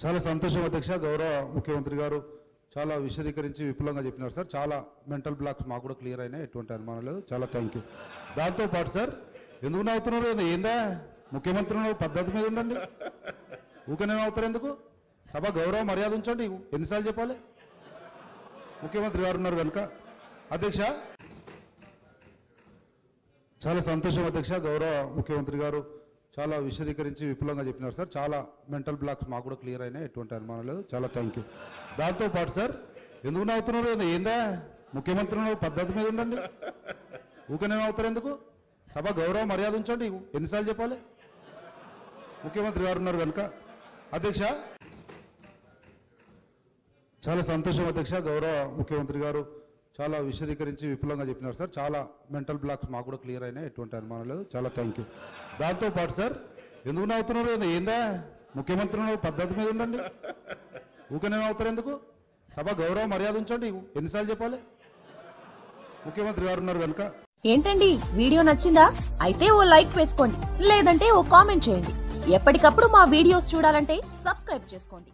చాలా సంతోషం అధ్యక్ష గౌరవ ముఖ్యమంత్రి గారు చాలా విశదీకరించి విపులంగా చెప్పినారు సార్. చాలా మెంటల్ బ్లాక్స్ మాకు కూడా క్లియర్ అయినాయి ఎటువంటి అనుమానం లేదు. చాలా థ్యాంక్ యూ. దాంతోపాటు సార్ ఎందుకు నవ్వుతున్నారు? ఏంది? ఏందా? ముఖ్యమంత్రి పద్ధతి మీద ఉండండి. ఊకనే నవ్వుతారు ఎందుకు? సభ గౌరవ మర్యాద ఉంచండి. ఎన్నిసార్లు చెప్పాలి? ముఖ్యమంత్రి గారు ఉన్నారు కనుక అధ్యక్ష చాలా సంతోషం అధ్యక్ష. గౌరవ ముఖ్యమంత్రి గారు చాలా విశదీకరించి విపులంగా చెప్పినారు సార్. చాలా మెంటల్ బ్లాక్స్ మాకు కూడా క్లియర్ అయినాయి. ఎటువంటి అనుమానం లేదు. చాలా థ్యాంక్ యూ. దాంతో పాటు సార్ ఎందుకు నవ్వుతున్నారు? ఏంది? ఏందా? ముఖ్యమంత్రి పద్ధతి మీద ఉండండి. ఊకనే నవ్వుతారు ఎందుకు? సభ గౌరవ మర్యాద ఉంచండి. ఎన్నిసార్లు చెప్పాలి? ముఖ్యమంత్రి గారు ఉన్నారు కనుక. అధ్యక్ష చాలా సంతోషం అధ్యక్ష. గౌరవ ముఖ్యమంత్రి గారు చాలా విశదీకరించి విపులంగా చెప్పినారు సార్. చాలా మెంటల్ బ్లాక్స్ మాకు కూడా క్లియర్ అయినాయి. ఎటువంటి అనుమానం లేదు. చాలా థ్యాంక్ యూ దాంతోపాటు సార్ ఎందుకు నవ్వుతున్నారు? ఏందా? ముఖ్యమంత్రి పద్ధతి మీద ఉండండి. ఊకనే నవ్వుతారు ఎందుకు? సభ గౌరవ మర్యాద ఉంచండి. ఎన్నిసార్లు చెప్పాలి? ముఖ్యమంత్రి గారు ఉన్నారు కనుక. ఏంటండి? వీడియో నచ్చిందా? అయితే ఓ లైక్ వేసుకోండి. లేదంటే ఓ కామెంట్ చేయండి. ఎప్పటికప్పుడు మా వీడియోస్ చూడాలంటే సబ్స్క్రైబ్ చేసుకోండి.